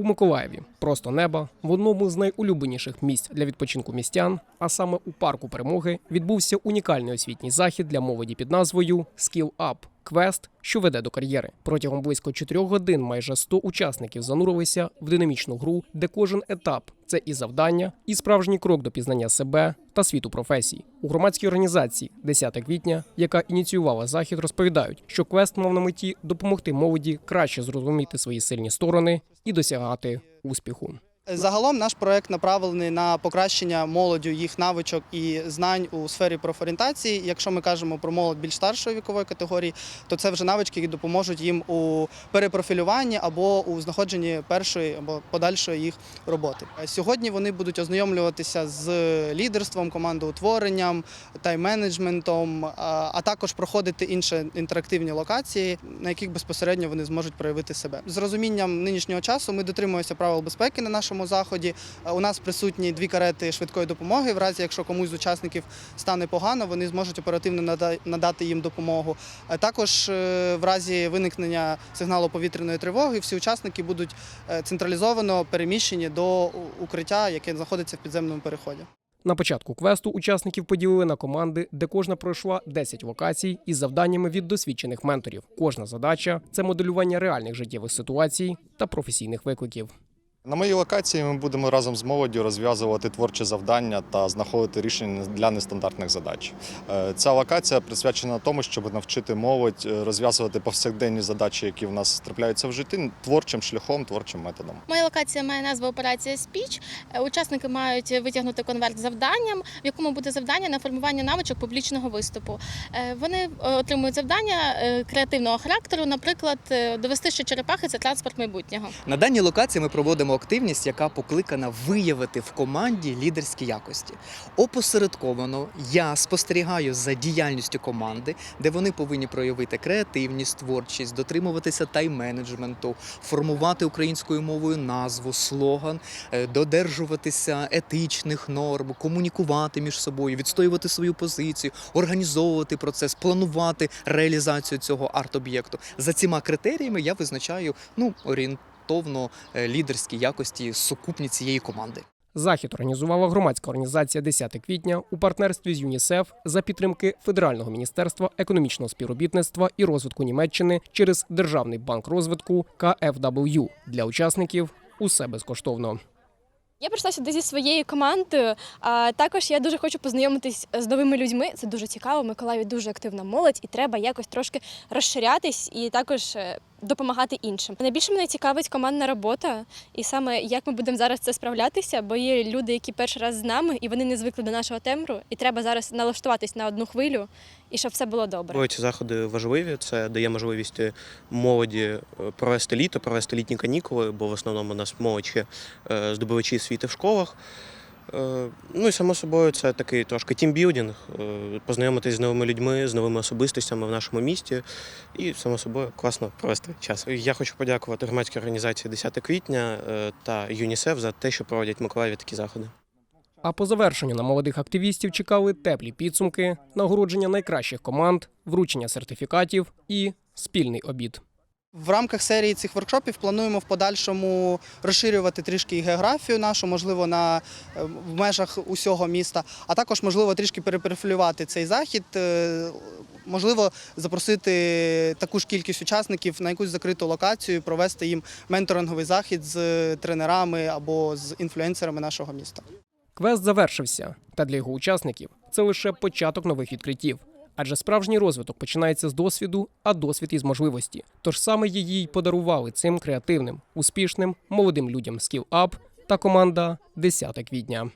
У Миколаєві. Просто неба в одному з найулюбленіших місць для відпочинку містян, а саме у парку перемоги, відбувся унікальний освітній захід для молоді під назвою Skill Up – квест, що веде до кар'єри. Протягом близько 4 годин майже 100 учасників занурилися в динамічну гру, де кожен етап це і завдання, і справжній крок до пізнання себе та світу професій. У громадській організації 10 квітня, яка ініціювала захід, розповідають, що квест мав на меті допомогти молоді краще зрозуміти свої сильні сторони і досягати успіху. Загалом наш проект направлений на покращення молоддю їх навичок і знань у сфері профорієнтації. Якщо ми кажемо про молодь більш старшої вікової категорії, то це вже навички, які допоможуть їм у перепрофілюванні або у знаходженні першої або подальшої їх роботи. Сьогодні вони будуть ознайомлюватися з лідерством, командоутворенням, тайм-менеджментом, а також проходити інші інтерактивні локації, на яких безпосередньо вони зможуть проявити себе. З розумінням нинішнього часу ми дотримуємося правил безпеки на нашому заході. Е, У нас присутні дві карети швидкої допомоги. В разі, якщо комусь з учасників стане погано, вони зможуть оперативно нада- надати їм допомогу. Е, Також е, в разі виникнення сигналу повітряної тривоги всі учасники будуть централізовано переміщені до укриття, яке знаходиться в підземному переході. На початку квесту учасників поділили на команди, де кожна пройшла 10 локацій із завданнями від досвідчених менторів. Кожна задача це моделювання реальних життєвих ситуацій та професійних викликів. На моїй локації ми будемо разом з молоддю розв'язувати творчі завдання та знаходити рішення для нестандартних задач. Е, Ця локація присвячена тому, щоб навчити молодь е, розв'язувати повсякденні задачі, які в нас трапляються в житті, творчим шляхом, творчим методом. Моя локація має назву Операція Спіч. Е, Учасники мають витягнути конверт з завданням, в якому буде завдання на формування навичок публічного виступу. Вони отримують завдання креативного характеру, наприклад, довести, що черепахи це транспорт майбутнього. На даній локації ми проводимо активність, яка покликана виявити в команді лідерські якості. Опосередковано я спостерігаю за діяльністю команди, де вони повинні проявити креативність, творчість, дотримуватися тайм-менеджменту, формувати українською мовою назву, слоган, е, додержуватися етичних норм, комунікувати між собою, відстоювати свою позицію, організовувати процес, планувати реалізацію цього арт-об'єкту. За цими критеріями я визначаю ну орієнтовно е, лідерські якості сукупні цієї команди. Захід організувала громадська організація 10 квітня у партнерстві з ЮНІСЕФ за підтримки Федерального міністерства економічного співробітництва і розвитку Німеччини через Державний банк розвитку КФW. Для учасників усе безкоштовно. Я прийшла сюди зі своєю командою. А також я дуже хочу познайомитись з новими людьми. Це дуже цікаво. В Миколаєві дуже активна молодь, і треба якось трошки розширятись і також е, допомагати іншим. Найбільше мене цікавить командна робота, і саме як ми будемо зараз це справлятися, бо є люди, які перший раз з нами, і вони не звикли до нашого тембру, і треба зараз налаштуватись на одну хвилю, і щоб все було добре. Ці заходи важливі. Це дає можливість молоді е, провести літо, провести літні канікули, бо в основному у нас молодь ще е, здобувачі освіти в школах. Е, Ну і само собою це такий трошки тімбілдинг, е, познайомитись з новими людьми, з новими особистостями в нашому місті. І само собою класно провести час. Я хочу подякувати громадській організації 10 квітня е, та ЮНІСЕФ за те, що проводять в Миколаєві такі заходи. А по завершенню на молодих активістів чекали теплі підсумки, нагородження найкращих команд, вручення сертифікатів і спільний обід. В рамках серії цих воркшопів плануємо в подальшому розширювати трішки географію нашу, можливо, на е, в межах усього міста, а також можливо трішки перепрофілювати цей захід. е, Можливо, запросити таку ж кількість учасників на якусь закриту локацію, провести їм менторинговий захід з тренерами або з інфлюенсерами нашого міста. Квест завершився, та для його учасників це лише початок нових відкриттів. Адже справжній розвиток починається з досвіду, а досвід із можливості. Тож саме її й подарували цим креативним, успішним молодим людям скіл, Up та команда 10 квітня.